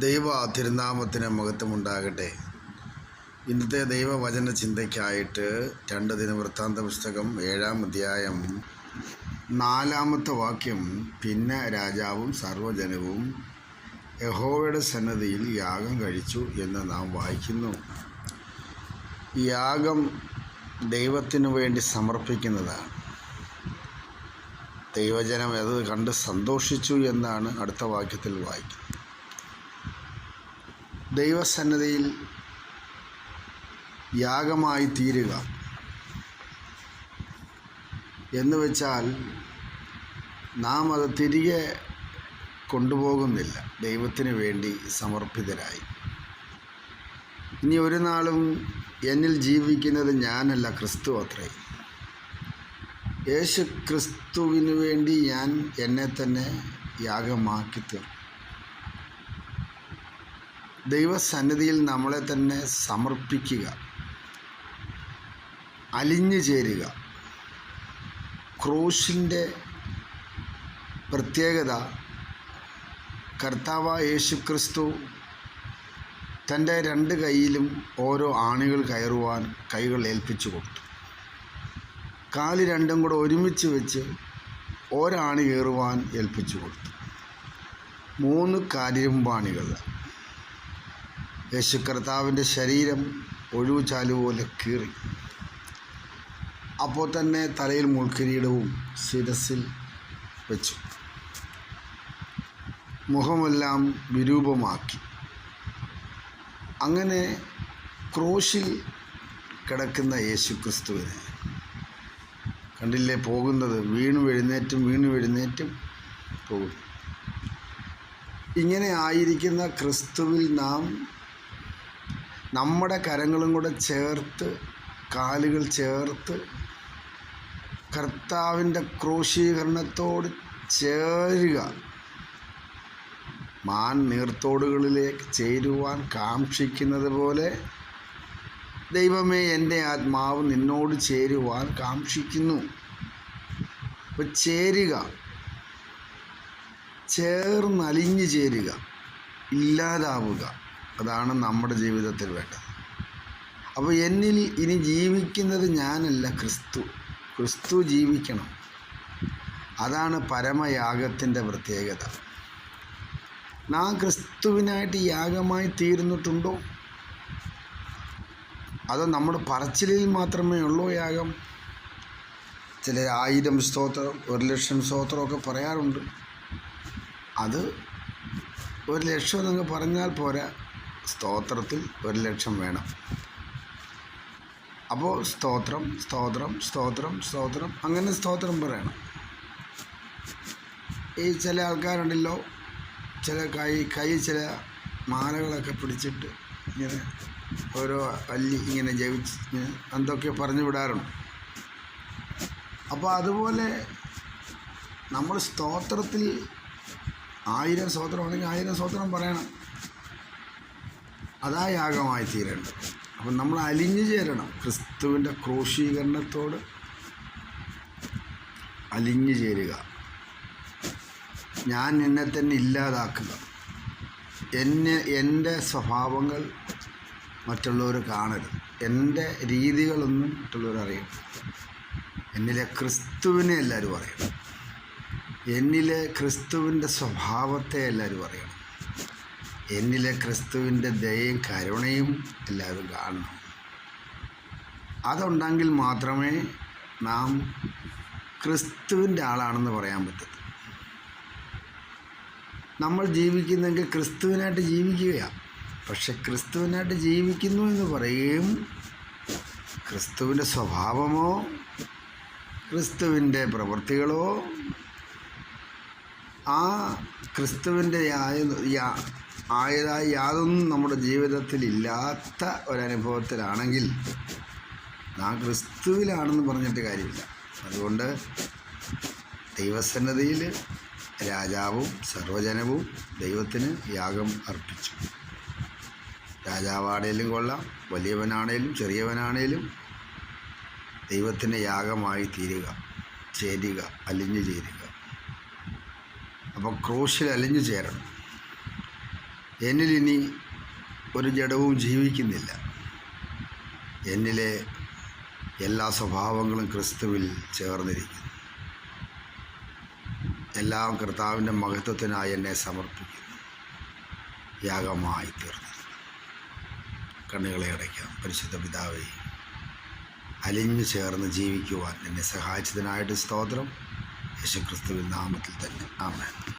ദൈവ തിരുനാമത്തിന് മഹത്വമുണ്ടാകട്ടെ ഇന്നത്തെ ദൈവവചന ചിന്തയ്ക്കായിട്ട് രണ്ട് ദിനവൃത്താന്ത പുസ്തകം ഏഴാം അധ്യായം നാലാമത്തെ വാക്യം പിന്നെ രാജാവും സർവജനവും യഹോവയുടെ സന്നദ്ധിയിൽ യാഗം കഴിച്ചു എന്ന് നാം വായിക്കുന്നു. യാഗം ദൈവത്തിനു വേണ്ടി സമർപ്പിക്കുന്നതാണ്. ദൈവജനം അത് കണ്ട് സന്തോഷിച്ചു എന്നാണ് അടുത്ത വാക്യത്തിൽ വായിക്കുന്നത്. ദൈവസന്നദ്ധിയിൽ യാഗമായി തീരുക എന്ന് വെച്ചാൽ നാം അത് തിരികെ കൊണ്ടുപോകുന്നില്ല. ദൈവത്തിന് വേണ്ടി സമർപ്പിതരായി. ഇനി ഒരു നാളും എന്നിൽ ജീവിക്കുന്നത് ഞാനല്ല ക്രിസ്തു അത്രേ. യേശു ക്രിസ്തുവിന് വേണ്ടി ഞാൻ എന്നെ തന്നെ യാഗമാക്കി തീർക്കും ദൈവസന്നിധിയിൽ നമ്മളെ തന്നെ സമർപ്പിക്കുക. അലിഞ്ഞു ചേരുക. ക്രൂശിന്റെ പ്രത്യേകത കർത്താവ് യേശു ക്രിസ്തു തന്റെ രണ്ട് കൈയിലും ഓരോ ആണികൾ കയറുവാൻ കൈകൾ ഏൽപ്പിച്ചു കൊടുത്തു. കാൽ രണ്ടും കൂടെ ഒരുമിച്ച് വെച്ച് ഒരാണി കയറുവാൻ ഏൽപ്പിച്ചു കൊടുത്തു. മൂന്ന് കാലിരുമ്പാണികൾ യേശു കർത്താവിന്റെ ശരീരം ഒഴിവ് ചാലുപോലെ കീറി. അപ്പോൾ തന്നെ തലയിൽ മുൾക്കിരീടവും ശിരസിൽ വെച്ചു. മുഖമെല്ലാം വിരൂപമാക്കി. അങ്ങനെ ക്രൂശിൽ കിടക്കുന്ന യേശു ക്രിസ്തുവിനെ കണ്ടില്ലേ? പോകുന്നത് വീണു എഴുന്നേറ്റും വീണു എഴുന്നേറ്റും പോകും ഇങ്ങനെ ആയിരിക്കുന്ന ക്രിസ്തുവിൽ നാം നമ്മുടെ കരങ്ങളും കൂടെ ചേർത്ത് കാലുകൾ ചേർത്ത് കർത്താവിന്റെ ക്രൂശീകരണത്തോട് ചേരുക. മാൻ നീർത്തോടുകളിലേക്ക് ചേരുവാൻ കാക്ഷിക്കുന്നത് പോലെ ദൈവമേ എന്റെ ആത്മാവ് നിന്നോട് ചേരുവാൻ കാക്ഷിക്കുന്നു. അപ്പോൾ ചേരുക. ചേർന്നലിഞ്ഞു ചേരുക. ഇല്ലാതാവുക. അതാണ് നമ്മുടെ ജീവിതത്തിൽ വേണ്ടത്. അപ്പോൾ എന്നിൽ ഇനി ജീവിക്കുന്നത് ഞാനല്ല ക്രിസ്തു. ക്രിസ്തു ജീവിക്കണം. അതാണ് പരമയാഗത്തിന്റെ പ്രത്യേകത. നാം ക്രിസ്തുവിനായിട്ട് യാഗമായി തീർന്നിട്ടുണ്ടോ? അത് നമ്മുടെ പറച്ചിലിൽ മാത്രമേ ഉള്ളൂ യാഗം? ചില ആയിരം സ്തോത്രം ഒരു ലക്ഷം സ്തോത്രമൊക്കെ പറയാറുണ്ട്. അത് ഒരു ലക്ഷം എന്നൊക്കെ പറഞ്ഞാൽ പോരാ. സ്തോത്രത്തിൽ ഒരു ലക്ഷം വേണം. അപ്പോൾ സ്തോത്രം സ്തോത്രം സ്തോത്രം സ്തോത്രം അങ്ങനെ സ്തോത്രം പറയണം. ഈ ചില ആൾക്കാരുണ്ടല്ലോ ചില കൈ കൈ ചില മാലകളൊക്കെ പിടിച്ചിട്ട് ഇങ്ങനെ ഓരോ അല്ലി ഇങ്ങനെ ജപിച്ച് ഇങ്ങനെ എന്തൊക്കെ പറഞ്ഞു വിടാറുണ്ട്. അപ്പോൾ അതുപോലെ നമ്മൾ സ്തോത്രത്തിൽ ആയിരം സ്തോത്രമാണെങ്കിൽ ആയിരം സ്തോത്രം പറയണം. അതാ യാഗമായി തീരേണ്ടത്. അപ്പം നമ്മൾ അലിഞ്ഞു ചേരണം. ക്രിസ്തുവിന്റെ ക്രൂശീകരണത്തോട് അലിഞ്ഞു ചേരുക. ഞാൻ എന്നെ തന്നെ ഇല്ലാതാക്കുക. എന്നെ എന്റെ സ്വഭാവങ്ങൾ മറ്റുള്ളവർ കാണരുത്. എന്റെ രീതികളൊന്നും മറ്റുള്ളവർ അറിയണം എന്നിലെ ക്രിസ്തുവിനെ എല്ലാവരും അറിയണം. എന്നിലെ ക്രിസ്തുവിന്റെ സ്വഭാവത്തെ എല്ലാവരും അറിയണം. എന്നിലെ ക്രിസ്തുവിന്റെ ദയയും കരുണയും എല്ലാവരും കാണണം. അതുണ്ടെങ്കിൽ മാത്രമേ നാം ക്രിസ്തുവിന്റെ ആളാണെന്ന് പറയാൻ പറ്റൂ നമ്മൾ ജീവിക്കുന്നെങ്കിൽ ക്രിസ്തുവിനായിട്ട് ജീവിക്കുകയാണ് പക്ഷെ ക്രിസ്തുവിനായിട്ട് ജീവിക്കുന്നു എന്ന് പറയുകയും ക്രിസ്തുവിന്റെ സ്വഭാവമോ ക്രിസ്തുവിന്റെ പ്രവൃത്തികളോ ആ ക്രിസ്തുവിന്റെ ആയതായി യാതൊന്നും നമ്മുടെ ജീവിതത്തിൽ ഇല്ലാത്ത ഒരനുഭവത്തിലാണെങ്കിൽ നാം ക്രിസ്തുവിലാണെന്ന് പറഞ്ഞിട്ട് കാര്യമില്ല. അതുകൊണ്ട് ദൈവസന്നതിയിൽ രാജാവും സർവജനവും ദൈവത്തിന് യാഗം അർപ്പിച്ചു. രാജാവാണേലും കൊള്ളാം വലിയവനാണേലും ചെറിയവനാണേലും ദൈവത്തിന് യാഗമായി തീരുക ചേരുക അലിഞ്ഞു ചേരുക. അപ്പോൾ ക്രൂശിൽ അലിഞ്ഞു ചേരണം. എന്നിലിനി ഒരു ജഡവും ജീവിക്കുന്നില്ല. എന്നിലെ എല്ലാ സ്വഭാവങ്ങളും ക്രിസ്തുവിൽ ചേർന്നിരിക്കുന്നു. എല്ലാം കർത്താവിന്റെ മഹത്വത്തിനായി എന്നെ സമർപ്പിക്കുന്നു. യാഗമായി തീർന്നു കണ്ണുകളെ അടയ്ക്കാം. പരിശുദ്ധ പിതാവേ അലിഞ്ഞു ചേർന്ന് ജീവിക്കുവാൻ എന്നെ സഹായിച്ചതിനായിട്ട് സ്തോത്രം. യേശുക്രിസ്തുവിൻ നാമത്തിൽ തന്നെ. ആമേൻ.